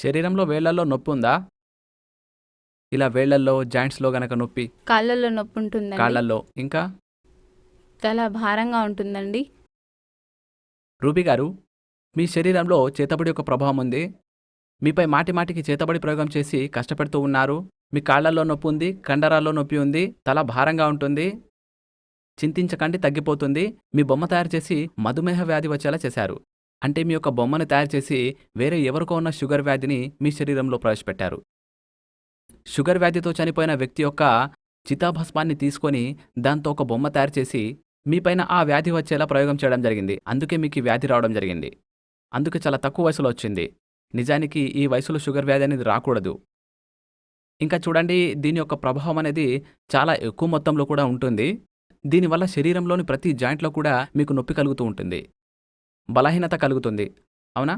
శరీరంలో వేళ్ళలో నొప్పి ఉందా? ఇలా వేళ్ళల్లో జాయింట్స్లో గనక నొప్పి? కాళ్ళల్లో నొప్పి ఉంటుందండి. కాళ్ళల్లో. ఇంకా? తల భారంగా ఉంటుందండి. రూబీ గారు మీ శరీరంలో చేతబడి యొక్క ప్రభావం ఉంది. మీపై మాటి మాటికి చేతబడి ప్రయోగం చేసి కష్టపెడుతూ ఉన్నారు. మీ కాళ్ళల్లో నొప్పి ఉంది కండరాల్లో నొప్పి ఉంది తల భారంగా ఉంటుంది. చింతించకండి తగ్గిపోతుంది. మీ బొమ్మ తయారు చేసి మధుమేహ వ్యాధి వచ్చేలా చేశారు. అంటే మీ యొక్క బొమ్మను తయారు చేసి వేరే ఎవరికో ఉన్న షుగర్ వ్యాధిని మీ శరీరంలో ప్రవేశపెట్టారు. షుగర్ వ్యాధితో చనిపోయిన వ్యక్తి యొక్క చితాభస్మాన్ని తీసుకొని దాంతో ఒక బొమ్మ తయారు చేసి మీపైన ఆ వ్యాధి వచ్చేలా ప్రయోగం చేయడం జరిగింది. అందుకే మీకు ఈ వ్యాధి రావడం జరిగింది. అందుకే చాలా తక్కువ వయసులో వచ్చింది. నిజానికి ఈ వయసులో షుగర్ వ్యాధి అనేది రాకూడదు. ఇంకా చూడండి దీని యొక్క ప్రభావం అనేది చాలా ఎక్కువ మొత్తంలో కూడా ఉంటుంది. దీనివల్ల శరీరంలోని ప్రతి జాయింట్లో కూడా మీకు నొప్పి కలుగుతూ ఉంటుంది. బలహీనత కలుగుతుంది. అవునా?